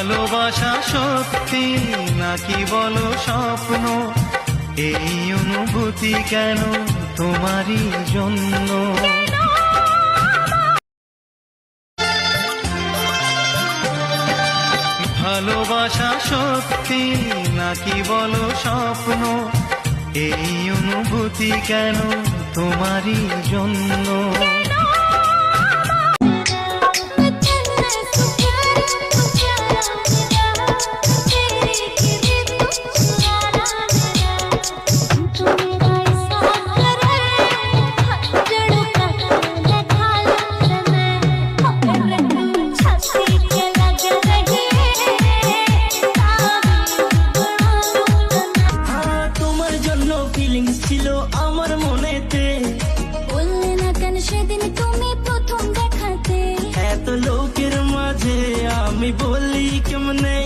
ভালোবাসা সত্যি নাকি বলো স্বপ্ন? এই অনুভূতি কেন তোমারই জন্য? ভালোবাসা সত্যি নাকি বলো স্বপ্ন? এই অনুভূতি কেন তোমারই জন্য? ফিলিংস ছিল আমার মনেতে। বললে না কেন সেদিন তুমি প্রথম দেখাতে? এত লোকের মাঝে আমি বলি কেমনে